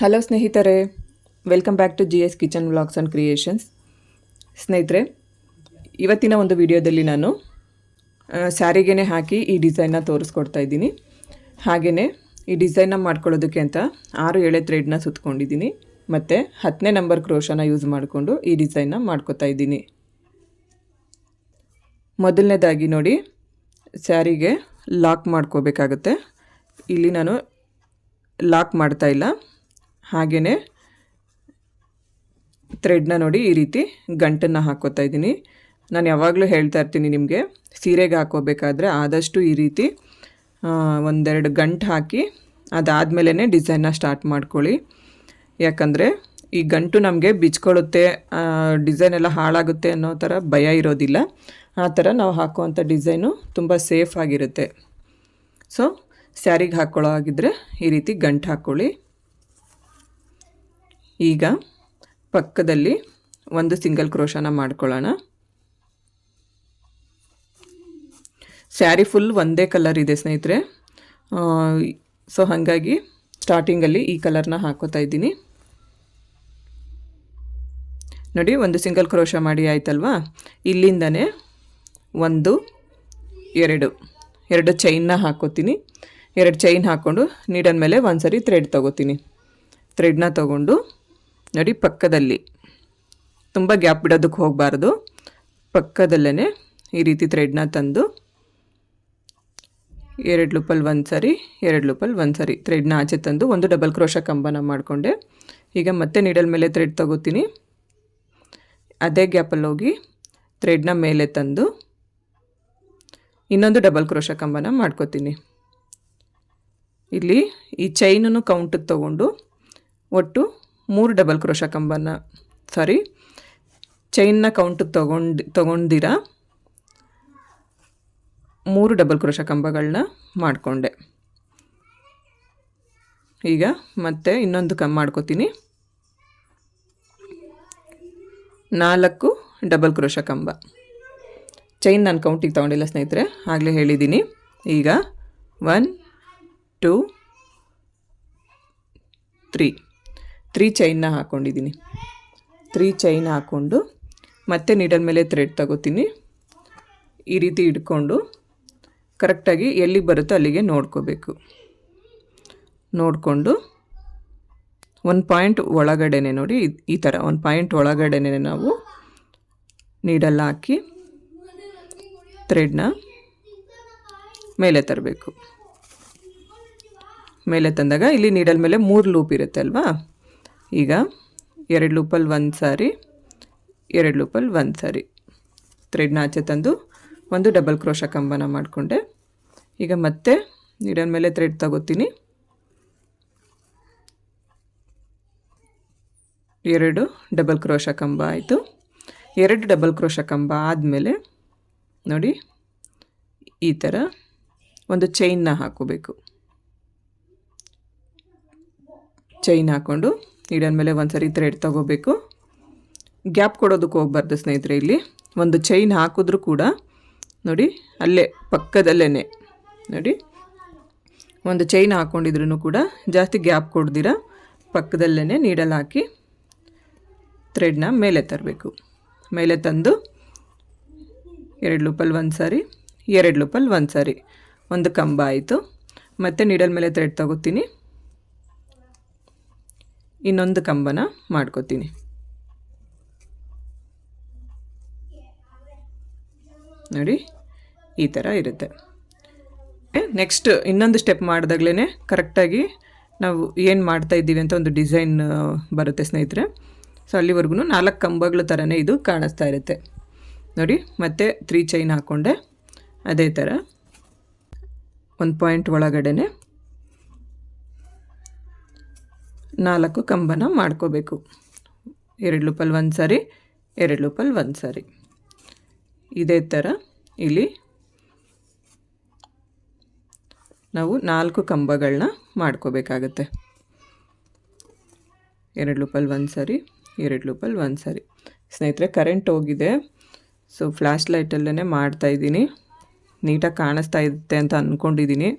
Hello ಸ್ನೇಹಿತರೆ. Welcome back to G S kitchen vlogs and creations ಸ್ನೇಹಿತರೆ, ಇವತ್ತಿನ ಒಂದು ವಿಡಿಯೋದಲ್ಲಿ ನಾನು ಸ್ಯಾರಿಗೇ ಹಾಕಿ ಈ ಡಿಸೈನ್ನ ತೋರಿಸ್ಕೊಡ್ತಾ ಇದ್ದೀನಿ. ಹಾಗೆಯೇ ಈ ಡಿಸೈನ್ನ ಮಾಡ್ಕೊಳ್ಳೋದಕ್ಕೆ ಅಂತ ಆರು ಎಳೆ ಥ್ರೆಡ್ನ ಸುತ್ಕೊಂಡಿದ್ದೀನಿ. ಮತ್ತು ಹತ್ತನೇ ನಂಬರ್ ಕ್ರೋಶನ ಯೂಸ್ ಮಾಡಿಕೊಂಡು ಈ ಡಿಸೈನ್ನ ಮಾಡ್ಕೋತಾ ಇದ್ದೀನಿ. ಮೊದಲನೇದಾಗಿ ನೋಡಿ, ಸ್ಯಾರಿಗೆ ಲಾಕ್ ಮಾಡ್ಕೋಬೇಕಾಗುತ್ತೆ. ಇಲ್ಲಿ ನಾನು ಲಾಕ್ ಮಾಡ್ತಾ ಇಲ್ಲ. ಹಾಗೆಯೇ ಥ್ರೆಡ್ನ ನೋಡಿ ಈ ರೀತಿ ಗಂಟನ್ನು ಹಾಕೋತಾ ಇದ್ದೀನಿ. ನಾನು ಯಾವಾಗಲೂ ಹೇಳ್ತಾ ಇರ್ತೀನಿ ನಿಮಗೆ, ಸೀರೆಗೆ ಹಾಕೋಬೇಕಾದ್ರೆ ಆದಷ್ಟು ಈ ರೀತಿ ಒಂದೆರಡು ಗಂಟು ಹಾಕಿ ಅದಾದಮೇಲೆ ಡಿಸೈನ್ನ ಸ್ಟಾರ್ಟ್ ಮಾಡ್ಕೊಳ್ಳಿ. ಯಾಕಂದರೆ ಈ ಗಂಟು ನಮಗೆ ಬಿಚ್ಕೊಳ್ಳುತ್ತೆ ಡಿಸೈನ್ ಎಲ್ಲ ಹಾಳಾಗುತ್ತೆ ಅನ್ನೋ ಥರ ಭಯ ಇರೋದಿಲ್ಲ. ಆ ಥರ ನಾವು ಹಾಕುವಂಥ ಡಿಸೈನು ತುಂಬ ಸೇಫ್ ಆಗಿರುತ್ತೆ. ಸೊ, ಸ್ಯಾರಿಗೆ ಹಾಕ್ಕೊಳ್ಳೋ ಆಗಿದ್ದರೆ ಈ ರೀತಿ ಗಂಟು ಹಾಕ್ಕೊಳ್ಳಿ ಈಗ ಪಕ್ಕದಲ್ಲಿ ಒಂದು ಸಿಂಗಲ್ ಕ್ರೋಶನ ಮಾಡ್ಕೊಳ್ಳೋಣ. ಸ್ಯಾರಿ ಫುಲ್ ಒಂದೇ ಕಲರ್ ಇದೆ ಸ್ನೇಹಿತರೆ. ಸೊ ಹಾಗಾಗಿ ಸ್ಟಾರ್ಟಿಂಗಲ್ಲಿ ಈ ಕಲರ್ನ ಹಾಕೋತಾ ಇದ್ದೀನಿ. ನೋಡಿ, ಒಂದು ಸಿಂಗಲ್ ಕ್ರೋಶ ಮಾಡಿ ಆಯ್ತಲ್ವಾ? ಇಲ್ಲಿಂದನೇ ಒಂದು, ಎರಡು. ಎರಡು ಚೈನ್ನ ಹಾಕೋತೀನಿ. ಎರಡು ಚೈನ್ ಹಾಕ್ಕೊಂಡು ನೀಡನ್ ಮೇಲೆ ಒಂದು ಸರಿ ಥ್ರೆಡ್ ತೊಗೋತೀನಿ. ಥ್ರೆಡ್ನ ತೊಗೊಂಡು ನೋಡಿ ಪಕ್ಕದಲ್ಲಿ. ತುಂಬ ಗ್ಯಾಪ್ ಬಿಡೋದಕ್ಕೆ ಹೋಗಬಾರ್ದು. ಪಕ್ಕದಲ್ಲೇ ಈ ರೀತಿ ಥ್ರೆಡ್ನ ತಂದು. ಎರಡು ಲೂಪಲ್ಲಿ ಒಂದು ಸರಿ, ಎರಡು ಲೂಪಲ್ಲಿ ಒಂದು ಸರಿ ಥ್ರೆಡ್ನ ಆಚೆ ತಂದು ಒಂದು ಡಬಲ್ ಕ್ರೋಶ ಕಂಬನ ಮಾಡಿಕೊಂಡೆ. ಈಗ ಮತ್ತೆ ನೀಡಲ್ ಮೇಲೆ ಥ್ರೆಡ್ ತಗೋತೀನಿ. ಅದೇ ಗ್ಯಾಪಲ್ಲಿ ಹೋಗಿ ಥ್ರೆಡ್ನ ಮೇಲೆ ತಂದು ಇನ್ನೊಂದು ಡಬಲ್ ಕ್ರೋಶ ಕಂಬನ ಮಾಡ್ಕೋತೀನಿ. ಇಲ್ಲಿ ಈ ಚೈನನ್ನು ಕೌಂಟಿಗೆ ತಗೊಂಡು ಒಟ್ಟು ಮೂರು ಡಬಲ್ ಕ್ರೋಶ ಕಂಬನ. ಸಾರಿ ಚೈನ್ನ ಕೌಂಟಿಗೆ ತೊಗೊಂಡು, ತೊಗೊಂಡಿರ? ಮೂರು ಡಬಲ್ ಕ್ರೋಶ ಕಂಬಗಳನ್ನ ಮಾಡಿಕೊಂಡೆ. ಈಗ ಮತ್ತೆ ಇನ್ನೊಂದು ಕಮ್ ಮಾಡ್ಕೋತೀನಿ. ನಾಲ್ಕು ಡಬಲ್ ಕ್ರೋಶ ಕಂಬ. ಚೈನ್ ನಾನು ಕೌಂಟಿಗೆ ತೊಗೊಂಡಿಲ್ಲ ಸ್ನೇಹಿತರೆ, ಆಗಲೇ ಹೇಳಿದ್ದೀನಿ ಈಗ ಒನ್ ಟೂ ತ್ರೀ ತ್ರೀ ಚೈನ್ನ ಹಾಕ್ಕೊಂಡಿದ್ದೀನಿ ತ್ರೀ ಚೈನ್ ಹಾಕ್ಕೊಂಡು ಮತ್ತೆ ನೀಡಲ್ ಮೇಲೆ ಥ್ರೆಡ್ ತಗೋತೀನಿ. ಈ ರೀತಿ ಇಟ್ಕೊಂಡು ಕರೆಕ್ಟಾಗಿ ಎಲ್ಲಿ ಬರುತ್ತೋ ಅಲ್ಲಿಗೆ ನೋಡ್ಕೋಬೇಕು. ನೋಡಿಕೊಂಡು ಒಂದು ಪಾಯಿಂಟ್ ಒಳಗಡೆನೆ ನೋಡಿ ಈ ಥರ ಒಂದು ಪಾಯಿಂಟ್ ಒಳಗಡೆನೆ ನಾವು ನೀಡಲ್ಲ ಹಾಕಿ ಥ್ರೆಡ್ನ ಮೇಲೆ ತರಬೇಕು. ಮೇಲೆ ತಂದಾಗ ಇಲ್ಲಿ ನೀಡಲ್ ಮೇಲೆ ಮೂರು ಲೂಪ್ ಇರುತ್ತೆ ಅಲ್ವಾ? ಈಗ ಎರಡು ಲೂಪಲ್ಲಿ ಒಂದು ಸಾರಿ, ಎರಡು ಲೂಪಲ್ಲಿ ಒಂದು ಸಾರಿ. ಥ್ರೆಡ್ನ ಆಚೆ ತಂದು ಒಂದು ಡಬಲ್ ಕ್ರೋಶ ಕಂಬನ ಮಾಡಿಕೊಂಡೆ. ಈಗ ಮತ್ತೆ ನೀಡಲ್ ಮೇಲೆ ಥ್ರೆಡ್ ತಗೋತೀನಿ. ಎರಡು ಡಬಲ್ ಕ್ರೋಶ ಕಂಬ ಆಯಿತು. ಎರಡು ಡಬಲ್ ಕ್ರೋಶ ಕಂಬ ಆದಮೇಲೆ ನೋಡಿ, ಈ ಥರ ಒಂದು ಚೈನ್ನ ಹಾಕೋಬೇಕು ಚೈನ್ ಹಾಕ್ಕೊಂಡು ನೀಡನ್ ಮೇಲೆ ಒಂದು ಸರಿ ಥ್ರೆಡ್ ತಗೋಬೇಕು. ಗ್ಯಾಪ್ ಕೊಡೋದಕ್ಕೆ ಹೋಗ್ಬಾರ್ದು ಸ್ನೇಹಿತರೆ ಇಲ್ಲಿ. ಒಂದು ಚೈನ್ ಹಾಕಿದ್ರೂ ಕೂಡ, ನೋಡಿ, ಅಲ್ಲೇ ಪಕ್ಕದಲ್ಲೇ ನೋಡಿ, ಒಂದು ಚೈನ್ ಹಾಕ್ಕೊಂಡಿದ್ರೂ ಕೂಡ ಜಾಸ್ತಿ ಗ್ಯಾಪ್ ಕೊಡ್ದಿರ ಪಕ್ಕದಲ್ಲೇ ನೀಡಲ್ ಹಾಕಿ ಥ್ರೆಡ್ನ ಮೇಲೆ ತರಬೇಕು. ಮೇಲೆ ತಂದು ಎರಡು ಲೂಪಲ್ಲಿ ಒಂದು ಸಾರಿ ಎರಡು ಲೂಪಲ್ಲಿ ಒಂದು ಸಾರಿ ಒಂದು ಕಂಬ ಆಯಿತು. ಮತ್ತು ನೀಡಲ್ ಮೇಲೆ ಥ್ರೆಡ್ ತಗೋತೀನಿ. ಇನ್ನೊಂದು ಕಂಬನ ಮಾಡ್ಕೋತೀನಿ. ನೋಡಿ, ಈ ಥರ ಇರುತ್ತೆ. ನೆಕ್ಸ್ಟ್ ಇನ್ನೊಂದು ಸ್ಟೆಪ್ ಮಾಡಿದಾಗ್ಲೇ ಕರೆಕ್ಟಾಗಿ ನಾವು ಏನು ಮಾಡ್ತಾ ಇದ್ದೀವಿ ಅಂತ ಒಂದು ಡಿಸೈನ್ ಬರುತ್ತೆ ಸ್ನೇಹಿತರೆ. ಸೊ ಅಲ್ಲಿವರೆಗೂ ನಾಲ್ಕು ಕಂಬಗಳ ಥರನೇ ಇದು ಕಾಣಿಸ್ತಾ ಇರುತ್ತೆ. ನೋಡಿ, ಮತ್ತೆ ತ್ರೀ ಚೈನ್ ಹಾಕ್ಕೊಂಡೆ ಅದೇ ಥರ, ಒಂದು ಪಾಯಿಂಟ್ ಒಳಗಡೆನೆ ನಾಲ್ಕು ಕಂಬನ ಮಾಡ್ಕೋಬೇಕು. ಎರಡು ಲೂಪಲ್ಲಿ ಒಂದು ಸಾರಿ, ಎರಡು ಲೂಪಲ್ಲಿ ಒಂದು ಸಾರಿ. ಇದೇ ಥರ ಇಲ್ಲಿ ನಾವು ನಾಲ್ಕು ಕಂಬಗಳನ್ನ ಮಾಡ್ಕೋಬೇಕಾಗತ್ತೆ. ಎರಡು ಲೂಪಲ್ಲಿ ಒಂದು ಸಾರಿ, ಎರಡು ಲೂಪಲ್ಲಿ ಒಂದು ಸಾರಿ. ಸ್ನೇಹಿತರೆ ಕರೆಂಟ್ ಹೋಗಿದೆ. ಸೊ ಫ್ಲ್ಯಾಶ್ ಲೈಟಲ್ಲೇ ಮಾಡ್ತಾಯಿದ್ದೀನಿ ನೀಟಾಗಿ ಕಾಣಿಸ್ತಾ ಇರುತ್ತೆ ಅಂತ ಅಂದ್ಕೊಂಡಿದ್ದೀನಿ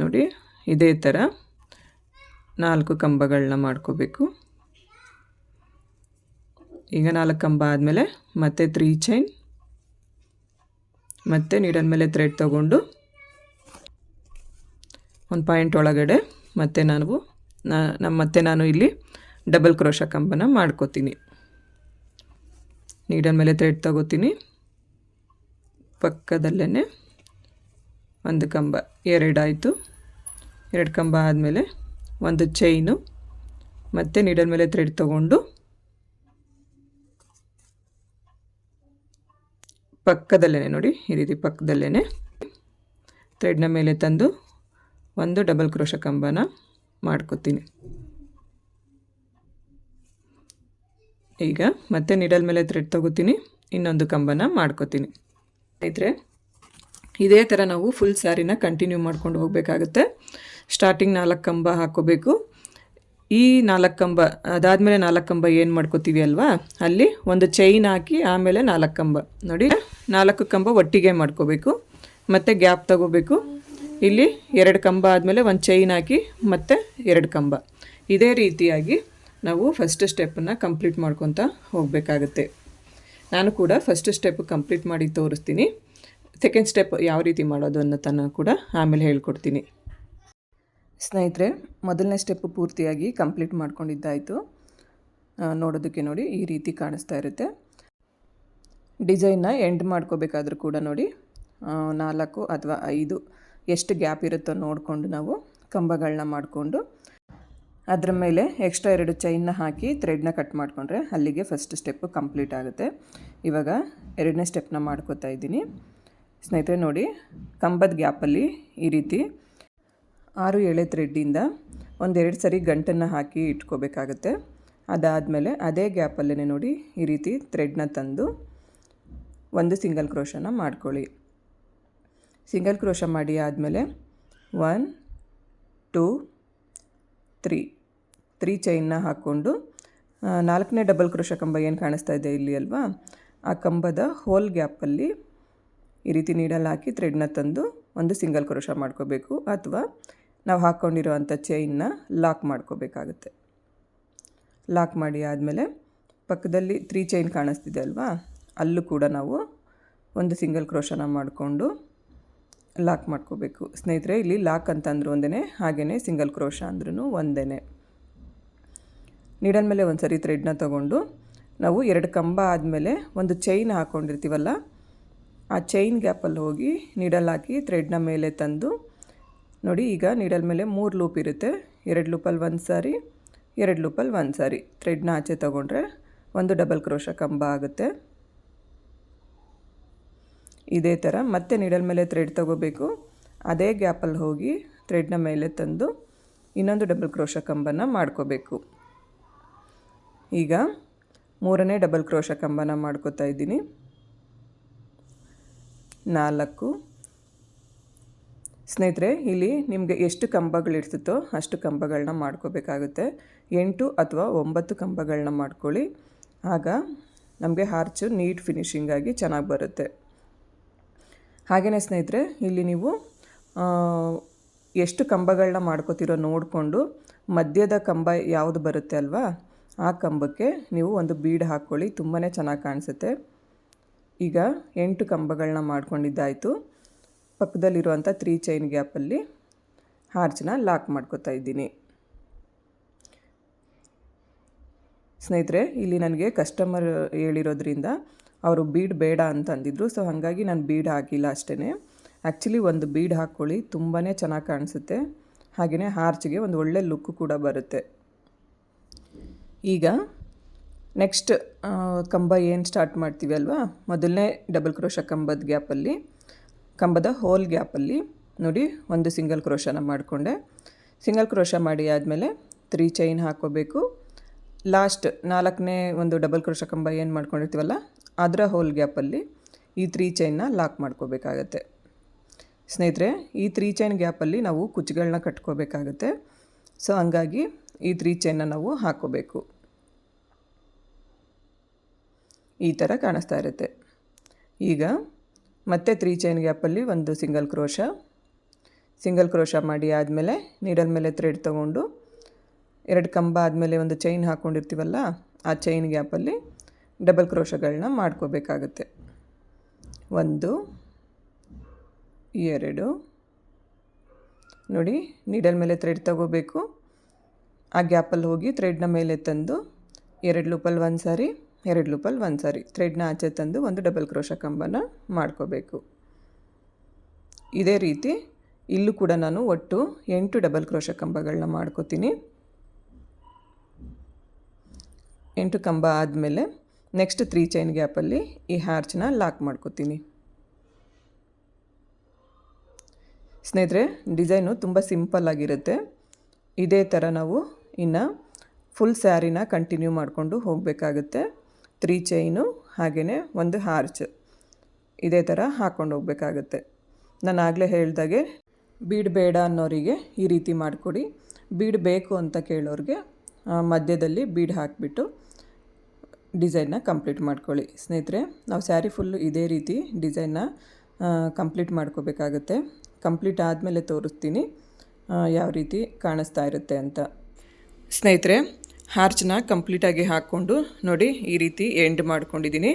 ನೋಡಿ, ಇದೇ ಥರ ನಾಲ್ಕು ಕಂಬಗಳನ್ನ ಮಾಡ್ಕೋಬೇಕು. ಈಗ ನಾಲ್ಕು ಕಂಬ ಆದಮೇಲೆ ಮತ್ತೆ ತ್ರೀ ಚೈನ್ ಮತ್ತೆ ನೀಡನ್ ಮೇಲೆ ಥ್ರೆಡ್ ತಗೊಂಡು ಒಂದು ಪಾಯಿಂಟ್ ಒಳಗಡೆ ಮತ್ತೆ ನಾವು ನಮ್ಮ ಮತ್ತೆ ನಾನು ಇಲ್ಲಿ ಡಬಲ್ ಕ್ರೋಶ ಕಂಬನ ಮಾಡ್ಕೋತೀನಿ. ನೀಡನ್ ಮೇಲೆ ಥ್ರೆಡ್ ತಗೋತೀನಿ. ಪಕ್ಕದಲ್ಲೇ ಒಂದು ಕಂಬ, ಎರಡಾಯಿತು. ಎರಡು ಕಂಬ ಆದಮೇಲೆ ಒಂದು ಚೈನು ಮತ್ತು ನೀಡಲ್ ಮೇಲೆ ಥ್ರೆಡ್ ತಗೊಂಡು ಪಕ್ಕದಲ್ಲೇ ನೋಡಿ, ಈ ರೀತಿ ಪಕ್ಕದಲ್ಲೇ ಥ್ರೆಡ್ನ ಮೇಲೆ ತಂದು ಒಂದು ಡಬಲ್ ಕ್ರೋಶ ಕಂಬನ ಮಾಡ್ಕೊತೀನಿ. ಈಗ ಮತ್ತೆ ನಿಡಲ್ ಮೇಲೆ ಥ್ರೆಡ್ ತಗೋತೀನಿ, ಇನ್ನೊಂದು ಕಂಬನ ಮಾಡ್ಕೋತೀನಿ. ಸ್ನೇಹಿತರೆ ಇದೇ ಥರ ನಾವು ಫುಲ್ ಸ್ಯಾರಿನ ಕಂಟಿನ್ಯೂ ಮಾಡ್ಕೊಂಡು ಹೋಗಬೇಕಾಗುತ್ತೆ. ಸ್ಟಾರ್ಟಿಂಗ್ ನಾಲ್ಕು ಕಂಬ ಹಾಕ್ಕೋಬೇಕು ಈ ನಾಲ್ಕು ಕಂಬ, ಅದಾದಮೇಲೆ ನಾಲ್ಕು ಕಂಬ ಏನು ಮಾಡ್ಕೋತೀವಿ ಅಲ್ವಾ? ಅಲ್ಲಿ ಒಂದು ಚೈನ್ ಹಾಕಿ ಆಮೇಲೆ ನಾಲ್ಕು ಕಂಬ. ನೋಡಿ, ನಾಲ್ಕು ಕಂಬ ಒಟ್ಟಿಗೆ ಮಾಡ್ಕೋಬೇಕು. ಮತ್ತು ಗ್ಯಾಪ್ ತಗೋಬೇಕು. ಇಲ್ಲಿ ಎರಡು ಕಂಬ ಆದಮೇಲೆ ಒಂದು ಚೈನ್ ಹಾಕಿ ಮತ್ತು ಎರಡು ಕಂಬ. ಇದೇ ರೀತಿಯಾಗಿ ನಾವು ಫಸ್ಟ್ ಸ್ಟೆಪ್ಪನ್ನು ಕಂಪ್ಲೀಟ್ ಮಾಡ್ಕೊತ ಹೋಗಬೇಕಾಗತ್ತೆ. ನಾನು ಕೂಡ ಫಸ್ಟ್ ಸ್ಟೆಪ್ ಕಂಪ್ಲೀಟ್ ಮಾಡಿ ತೋರಿಸ್ತೀನಿ. ಸೆಕೆಂಡ್ ಸ್ಟೆಪ್ ಯಾವ ರೀತಿ ಮಾಡೋದು ಅನ್ನೋದನ್ನು ಕೂಡ ಆಮೇಲೆ ಹೇಳ್ಕೊಡ್ತೀನಿ. ಸ್ನೇಹಿತರೆ, ಮೊದಲನೇ ಸ್ಟೆಪ್ ಪೂರ್ತಿಯಾಗಿ ಕಂಪ್ಲೀಟ್ ಮಾಡ್ಕೊಂಡಿದ್ದಾಯಿತು. ನೋಡೋದಕ್ಕೆ ನೋಡಿ ಈ ರೀತಿ ಕಾಣಿಸ್ತಾ ಇರುತ್ತೆ. ಡಿಸೈನ್ನ ಎಂಡ್ ಮಾಡ್ಕೋಬೇಕಾದ್ರೂ ಕೂಡ ನೋಡಿ ನಾಲ್ಕು ಅಥವಾ ಐದು ಎಷ್ಟು ಗ್ಯಾಪ್ ಇರುತ್ತೋ ನೋಡಿಕೊಂಡು ನಾವು ಕಂಬಗಳನ್ನ ಮಾಡಿಕೊಂಡು ಅದರ ಮೇಲೆ ಎಕ್ಸ್ಟ್ರಾ ಎರಡು ಚೈನ್ನ ಹಾಕಿ ಥ್ರೆಡ್ನ ಕಟ್ ಮಾಡಿಕೊಂಡ್ರೆ ಅಲ್ಲಿಗೆ ಫಸ್ಟ್ ಸ್ಟೆಪ್ ಕಂಪ್ಲೀಟ್ ಆಗುತ್ತೆ. ಇವಾಗ ಎರಡನೇ ಸ್ಟೆಪ್ನ ಮಾಡ್ಕೋತಾ ಇದ್ದೀನಿ. ಸ್ನೇಹಿತರೆ ನೋಡಿ, ಕಂಬದ ಗ್ಯಾಪಲ್ಲಿ ಈ ರೀತಿ ಆರು ಎಳೆ ಥ್ರೆಡ್ಡಿಂದ ಒಂದೆರಡು ಸರಿ ಗಂಟನ್ನು ಹಾಕಿ ಇಟ್ಕೋಬೇಕಾಗತ್ತೆ. ಅದಾದಮೇಲೆ ಅದೇ ಗ್ಯಾಪಲ್ಲೇ ನೋಡಿ ಈ ರೀತಿ ಥ್ರೆಡ್ನ ತಂದು ಒಂದು ಸಿಂಗಲ್ ಕ್ರೋಶನ ಮಾಡ್ಕೊಳ್ಳಿ. ಸಿಂಗಲ್ ಕ್ರೋಶ ಮಾಡಿ ಆದಮೇಲೆ ಒನ್, ಟೂ, ತ್ರೀ. ತ್ರೀ ಚೈನ್ನ ಹಾಕ್ಕೊಂಡು ನಾಲ್ಕನೇ ಡಬಲ್ ಕ್ರೋಶ ಕಂಬ ಏನು ಕಾಣಿಸ್ತಾ ಇದೆ ಇಲ್ಲಿ ಅಲ್ವಾ? ಆ ಕಂಬದ ಹೋಲ್ ಗ್ಯಾಪಲ್ಲಿ ಈ ರೀತಿ ನೀಡಲ್ಲಿ ಹಾಕಿ ಥ್ರೆಡ್ನ ತಂದು ಒಂದು ಸಿಂಗಲ್ ಕ್ರೋಶ ಮಾಡ್ಕೋಬೇಕು ಅಥವಾ ನಾವು ಹಾಕ್ಕೊಂಡಿರೋವಂಥ ಚೈನ್ನ ಲಾಕ್ ಮಾಡ್ಕೋಬೇಕಾಗುತ್ತೆ. ಲಾಕ್ ಮಾಡಿ ಆದಮೇಲೆ ಪಕ್ಕದಲ್ಲಿ ತ್ರೀ ಚೈನ್ ಕಾಣಿಸ್ತಿದೆ ಅಲ್ವಾ? ಅಲ್ಲೂ ಕೂಡ ನಾವು ಒಂದು ಸಿಂಗಲ್ ಕ್ರೋಶನ ಮಾಡಿಕೊಂಡು ಲಾಕ್ ಮಾಡ್ಕೋಬೇಕು. ಸ್ನೇಹಿತರೆ, ಇಲ್ಲಿ ಲಾಕ್ ಅಂತಂದ್ರೂ ಒಂದೇ ಹಾಗೇ ಸಿಂಗಲ್ ಕ್ರೋಶ ಅಂದ್ರೂ ಒಂದೇ ನೀಡಲ್ ಮೇಲೆ ಒಂದು ಸರಿ ಥ್ರೆಡ್ನ ತೊಗೊಂಡು ನಾವು ಎರಡು ಕಂಬ ಆದಮೇಲೆ ಒಂದು ಚೈನ್ ಹಾಕ್ಕೊಂಡಿರ್ತೀವಲ್ಲ ಆ ಚೈನ್ ಗ್ಯಾಪಲ್ಲಿ ಹೋಗಿ ನೀಡಲ್ ಹಾಕಿ ಥ್ರೆಡ್ನ ಮೇಲೆ ತಂದು, ನೋಡಿ ಈಗ ನೀಡಲ್ ಮೇಲೆ ಮೂರು ಲೂಪ್ ಇರುತ್ತೆ. ಎರಡು ಲೂಪಲ್ಲಿ ಒಂದು ಸಾರಿ, ಎರಡು ಲೂಪಲ್ಲಿ ಒಂದು ಸಾರಿ. ಥ್ರೆಡ್ನ ಆಚೆ ತಗೊಂಡ್ರೆ ಒಂದು ಡಬಲ್ ಕ್ರೋಶ ಕಂಬ ಆಗುತ್ತೆ. ಇದೇ ಥರ ಮತ್ತೆ ನೀಡಲ್ ಮೇಲೆ ಥ್ರೆಡ್ ತೊಗೋಬೇಕು. ಅದೇ ಗ್ಯಾಪಲ್ಲಿ ಹೋಗಿ ಥ್ರೆಡ್ನ ಮೇಲೆ ತಂದು ಇನ್ನೊಂದು ಡಬಲ್ ಕ್ರೋಶ ಕಂಬನ ಮಾಡ್ಕೋಬೇಕು. ಈಗ ಮೂರನೇ ಡಬಲ್ ಕ್ರೋಶ ಕಂಬನ ಮಾಡ್ಕೋತಾ ಇದ್ದೀನಿ. ನಾಲ್ಕು. ಸ್ನೇಹಿತರೆ, ಇಲ್ಲಿ ನಿಮಗೆ ಎಷ್ಟು ಕಂಬಗಳಿರ್ತಿತ್ತೋ ಅಷ್ಟು ಕಂಬಗಳನ್ನ ಮಾಡ್ಕೋಬೇಕಾಗುತ್ತೆ. ಎಂಟು ಅಥವಾ ಒಂಬತ್ತು ಕಂಬಗಳನ್ನ ಮಾಡ್ಕೊಳ್ಳಿ. ಆಗ ನಮಗೆ ಹಾರ್ಚು ನೀಟ್ ಫಿನಿಶಿಂಗಾಗಿ ಚೆನ್ನಾಗಿ ಬರುತ್ತೆ. ಹಾಗೆಯೇ ಸ್ನೇಹಿತರೆ, ಇಲ್ಲಿ ನೀವು ಎಷ್ಟು ಕಂಬಗಳನ್ನ ಮಾಡ್ಕೋತಿರೋ ನೋಡಿಕೊಂಡು ಮಧ್ಯದ ಕಂಬ ಯಾವುದು ಬರುತ್ತೆ ಅಲ್ವಾ? ಆ ಕಂಬಕ್ಕೆ ನೀವು ಒಂದು ಬೀಡ್ ಹಾಕ್ಕೊಳ್ಳಿ ತುಂಬಾ ಚೆನ್ನಾಗಿ ಕಾಣಿಸುತ್ತೆ. ಈಗ ಎಂಟು ಕಂಬಗಳನ್ನ ಮಾಡ್ಕೊಂಡಿದ್ದಾಯಿತು. ಪಕ್ಕದಲ್ಲಿರುವಂಥ ತ್ರೀ ಚೈನ್ ಗ್ಯಾಪಲ್ಲಿ ಹಾರ್ಚನ್ನ ಲಾಕ್ ಮಾಡ್ಕೋತಾ ಇದ್ದೀನಿ. ಸ್ನೇಹಿತರೆ, ಇಲ್ಲಿ ನನಗೆ ಕಸ್ಟಮರ್ ಹೇಳಿರೋದ್ರಿಂದ ಅವರು ಬೀಡ್ ಬೇಡ ಅಂತ ಅಂದಿದ್ರು. ಸೊ ಹಾಗಾಗಿ ನಾನು ಬೀಡ್ ಹಾಕಿಲ್ಲ ಅಷ್ಟೇ ಆ್ಯಕ್ಚುಲಿ ಒಂದು ಬೀಡ್ ಹಾಕ್ಕೊಳ್ಳಿ ತುಂಬಾ ಚೆನ್ನಾಗಿ ಕಾಣಿಸುತ್ತೆ. ಹಾಗೆಯೇ ಹಾರ್ಚ್ಗೆ ಒಂದು ಒಳ್ಳೆ ಲುಕ್ಕು ಕೂಡ ಬರುತ್ತೆ. ಈಗ ನೆಕ್ಸ್ಟ್ ಕಂಬ ಏನು ಸ್ಟಾರ್ಟ್ ಮಾಡ್ತೀವಿ ಅಲ್ವಾ? ಮೊದಲನೇ ಡಬಲ್ ಕ್ರೋಶ ಕಂಬದ ಗ್ಯಾಪಲ್ಲಿ ಕಂಬದ ಹೋಲ್ ಗ್ಯಾಪಲ್ಲಿ ನೋಡಿ ಒಂದು ಸಿಂಗಲ್ ಕ್ರೋಶನ ಮಾಡಿಕೊಂಡೆ. ಸಿಂಗಲ್ ಕ್ರೋಶ ಮಾಡಿ ಆದಮೇಲೆ ತ್ರೀ ಚೈನ್ ಹಾಕೋಬೇಕು. ಲಾಸ್ಟ್ ನಾಲ್ಕನೇ ಒಂದು ಡಬಲ್ ಕ್ರೋಶ ಕಂಬ ಏನು ಮಾಡ್ಕೊಂಡಿರ್ತೀವಲ್ಲ, ಅದರ ಹೋಲ್ ಗ್ಯಾಪಲ್ಲಿ ಈ ತ್ರೀ ಚೈನ್ನ ಲಾಕ್ ಮಾಡ್ಕೋಬೇಕಾಗತ್ತೆ. ಸ್ನೇಹಿತರೆ, ಈ ತ್ರೀ ಚೈನ್ ಗ್ಯಾಪಲ್ಲಿ ನಾವು ಕುಚ್ಚುಗಳನ್ನ ಕಟ್ಕೋಬೇಕಾಗತ್ತೆ. ಸೊ ಹಂಗಾಗಿ ಈ ತ್ರೀ ಚೈನ್ನ ನಾವು ಹಾಕ್ಕೋಬೇಕು ಈ ಥರ ಕಾಣಿಸ್ತಾ ಇರುತ್ತೆ. ಈಗ ಮತ್ತೆ ತ್ರೀ ಚೈನ್ ಗ್ಯಾಪಲ್ಲಿ ಒಂದು ಸಿಂಗಲ್ ಕ್ರೋಶ ಸಿಂಗಲ್ ಕ್ರೋಶ ಮಾಡಿ ಆದಮೇಲೆ ನೀಡಲ್ ಮೇಲೆ ಥ್ರೆಡ್ ತೊಗೊಂಡು ಎರಡು ಕಂಬ ಆದಮೇಲೆ ಒಂದು ಚೈನ್ ಹಾಕ್ಕೊಂಡಿರ್ತೀವಲ್ಲ ಆ ಚೈನ್ ಗ್ಯಾಪಲ್ಲಿ ಡಬಲ್ ಕ್ರೋಶಗಳನ್ನ ಮಾಡ್ಕೋಬೇಕಾಗುತ್ತೆ. ಒಂದು, ಎರಡು. ನೋಡಿ ನೀಡಲ್ ಮೇಲೆ ಥ್ರೆಡ್ ತಗೋಬೇಕು. ಆ ಗ್ಯಾಪಲ್ಲಿ ಹೋಗಿ ಥ್ರೆಡ್ನ ಮೇಲೆ ತಂದು ಎರಡು ಲೂಪಲ್ಲಿ ಒಂದು ಸಾರಿ ಎರಡು ಲೂಪಲ್ಲಿ ಒಂದು ಸಾರಿ ಥ್ರೆಡ್ನ ಆಚೆ ತಂದು ಒಂದು ಡಬಲ್ ಕ್ರೋಶ ಕಂಬನ ಮಾಡ್ಕೋಬೇಕು. ಇದೇ ರೀತಿ ಇಲ್ಲೂ ಕೂಡ ನಾನು ಒಟ್ಟು ಎಂಟು ಡಬಲ್ ಕ್ರೋಶ ಕಂಬಗಳನ್ನ ಮಾಡ್ಕೋತೀನಿ. ಎಂಟು ಕಂಬ ಆದಮೇಲೆ ನೆಕ್ಸ್ಟ್ ತ್ರೀ ಚೈನ್ ಗ್ಯಾಪಲ್ಲಿ ಈ ಹ್ಯಾರ್ಚನ್ನ ಲಾಕ್ ಮಾಡ್ಕೋತೀನಿ. ಸ್ನೇಹಿತರೆ, ಡಿಸೈನು ತುಂಬ ಸಿಂಪಲ್ ಆಗಿರುತ್ತೆ. ಇದೇ ಥರ ನಾವು ಇನ್ನು ಫುಲ್ ಸ್ಯಾರಿನ ಕಂಟಿನ್ಯೂ ಮಾಡಿಕೊಂಡು ಹೋಗಬೇಕಾಗುತ್ತೆ. ತ್ರೀ ಚೈನು ಹಾಗೆಯೇ ಒಂದು ಹಾರ್ಚ್ ಇದೇ ಥರ ಹಾಕ್ಕೊಂಡು ಹೋಗಬೇಕಾಗುತ್ತೆ. ನಾನು ಆಗಲೇ ಹೇಳ್ದಾಗೆ ಬೀಡ್ ಬೇಡ ಅನ್ನೋರಿಗೆ ಈ ರೀತಿ ಮಾಡಿಕೊಡಿ. ಬೀಡ್ ಬೇಕು ಅಂತ ಕೇಳೋರಿಗೆ ಮಧ್ಯದಲ್ಲಿ ಬೀಡ್ ಹಾಕಿಬಿಟ್ಟು ಡಿಸೈನ್ನ ಕಂಪ್ಲೀಟ್ ಮಾಡ್ಕೊಳ್ಳಿ. ಸ್ನೇಹಿತರೆ, ನಾವು ಸ್ಯಾರಿ ಫುಲ್ಲು ಇದೇ ರೀತಿ ಡಿಸೈನ್ನ ಕಂಪ್ಲೀಟ್ ಮಾಡ್ಕೋಬೇಕಾಗತ್ತೆ. ಕಂಪ್ಲೀಟ್ ಆದಮೇಲೆ ತೋರಿಸ್ತೀನಿ ಯಾವ ರೀತಿ ಕಾಣಿಸ್ತಾ ಇರುತ್ತೆ ಅಂತ. ಸ್ನೇಹಿತರೆ ಹಾರ್ಚನ್ನ ಕಂಪ್ಲೀಟಾಗಿ ಹಾಕ್ಕೊಂಡು ನೋಡಿ ಈ ರೀತಿ ಎಂಡ್ ಮಾಡ್ಕೊಂಡಿದ್ದೀನಿ.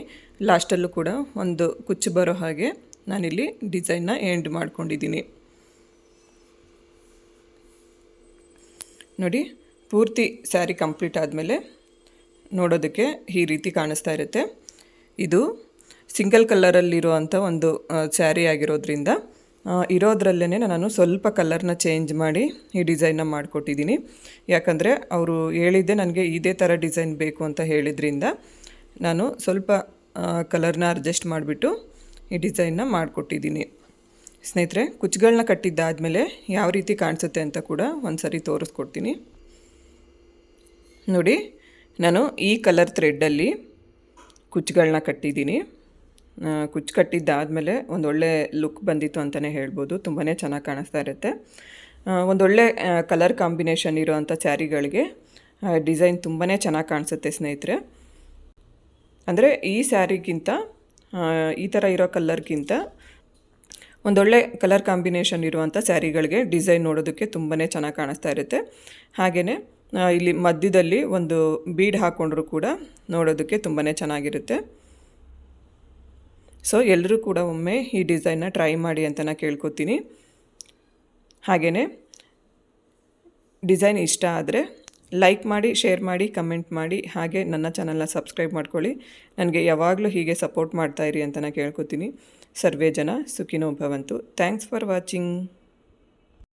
ಲಾಸ್ಟಲ್ಲೂ ಕೂಡ ಒಂದು ಕುಚ್ಚು ಬರೋ ಹಾಗೆ ನಾನಿಲ್ಲಿ ಡಿಸೈನ್ನ ಎಂಡ್ ಮಾಡ್ಕೊಂಡಿದ್ದೀನಿ. ನೋಡಿ ಪೂರ್ತಿ ಸ್ಯಾರಿ ಕಂಪ್ಲೀಟ್ ಆದಮೇಲೆ ನೋಡೋದಕ್ಕೆ ಈ ರೀತಿ ಕಾಣಿಸ್ತಾ ಇರುತ್ತೆ. ಇದು ಸಿಂಗಲ್ ಕಲ್ಲರಲ್ಲಿರುವಂಥ ಒಂದು ಸ್ಯಾರಿ ಆಗಿರೋದ್ರಿಂದ ಇರೋದ್ರಲ್ಲೇ ನಾನು ಸ್ವಲ್ಪ ಕಲರ್ನ ಚೇಂಜ್ ಮಾಡಿ ಈ ಡಿಸೈನ್ನ ಮಾಡಿಕೊಟ್ಟಿದ್ದೀನಿ. ಯಾಕಂದರೆ ಅವರು ಹೇಳಿದ್ದೆ ನನಗೆ ಇದೇ ಥರ ಡಿಸೈನ್ ಬೇಕು ಅಂತ ಹೇಳಿದ್ರಿಂದ ನಾನು ಸ್ವಲ್ಪ ಕಲರ್ನ ಅಡ್ಜಸ್ಟ್ ಮಾಡಿಬಿಟ್ಟು ಈ ಡಿಸೈನ್ನ ಮಾಡಿಕೊಟ್ಟಿದ್ದೀನಿ. ಸ್ನೇಹಿತರೆ ಕುಚ್ಚುಗಳನ್ನ ಕಟ್ಟಿದ್ದಾದಮೇಲೆ ಯಾವ ರೀತಿ ಕಾಣಿಸುತ್ತೆ ಅಂತ ಕೂಡ ಒಂದು ಸರಿ ತೋರಿಸ್ಕೊಡ್ತೀನಿ. ನೋಡಿ, ನಾನು ಈ ಕಲರ್ ಥ್ರೆಡ್ಡಲ್ಲಿ ಕುಚ್ಚುಗಳನ್ನ ಕಟ್ಟಿದ್ದೀನಿ. ಕುಚ್ಚು ಕಟ್ಟಿದ್ದಾದಮೇಲೆ ಒಳ್ಳೆ ಲುಕ್ ಬಂದಿತ್ತು ಅಂತಲೇ ಹೇಳ್ಬೋದು. ತುಂಬಾ ಚೆನ್ನಾಗಿ ಕಾಣಿಸ್ತಾ ಇರುತ್ತೆ. ಒಂದೊಳ್ಳೆ ಕಲರ್ ಕಾಂಬಿನೇಷನ್ ಇರೋವಂಥ ಸ್ಯಾರಿಗಳಿಗೆ ಡಿಸೈನ್ ತುಂಬಾ ಚೆನ್ನಾಗಿ ಕಾಣಿಸುತ್ತೆ ಸ್ನೇಹಿತರೆ. ಅಂದರೆ ಈ ಸ್ಯಾರಿಗಿಂತ ಈ ಥರ ಇರೋ ಕಲ್ಲರ್ಗಿಂತ ಒಂದೊಳ್ಳೆ ಕಲರ್ ಕಾಂಬಿನೇಷನ್ ಇರುವಂಥ ಸ್ಯಾರಿಗಳಿಗೆ ಡಿಸೈನ್ ನೋಡೋದಕ್ಕೆ ತುಂಬಾ ಚೆನ್ನಾಗಿ ಕಾಣಿಸ್ತಾ ಇರುತ್ತೆ. ಹಾಗೆಯೇ ಇಲ್ಲಿ ಮಧ್ಯದಲ್ಲಿ ಒಂದು ಬೀಡ್ ಹಾಕ್ಕೊಂಡ್ರೂ ಕೂಡ ನೋಡೋದಕ್ಕೆ ತುಂಬಾ ಚೆನ್ನಾಗಿರುತ್ತೆ. ಸೊ ಎಲ್ಲರೂ ಕೂಡ ಒಮ್ಮೆ ಈ ಡಿಸೈನ್ನ ಟ್ರೈ ಮಾಡಿ ಅಂತ ನಾನು ಕೇಳ್ಕೊತೀನಿ. ಹಾಗೆಯೇ ಡಿಸೈನ್ ಇಷ್ಟ ಆದರೆ ಲೈಕ್ ಮಾಡಿ ಶೇರ್ ಮಾಡಿ ಕಮೆಂಟ್ ಮಾಡಿ, ಹಾಗೆ ನನ್ನ ಚಾನಲ್ನ ಸಬ್ಸ್ಕ್ರೈಬ್ ಮಾಡ್ಕೊಳ್ಳಿ. ನನಗೆ ಯಾವಾಗಲೂ ಹೀಗೆ ಸಪೋರ್ಟ್ ಮಾಡ್ತಾಯಿರಿ ಅಂತ ನಾನು ಕೇಳ್ಕೊತೀನಿ. ಸರ್ವೇ ಜನ ಸುಖಿನೋ ಭವಂತು. Thanks for watching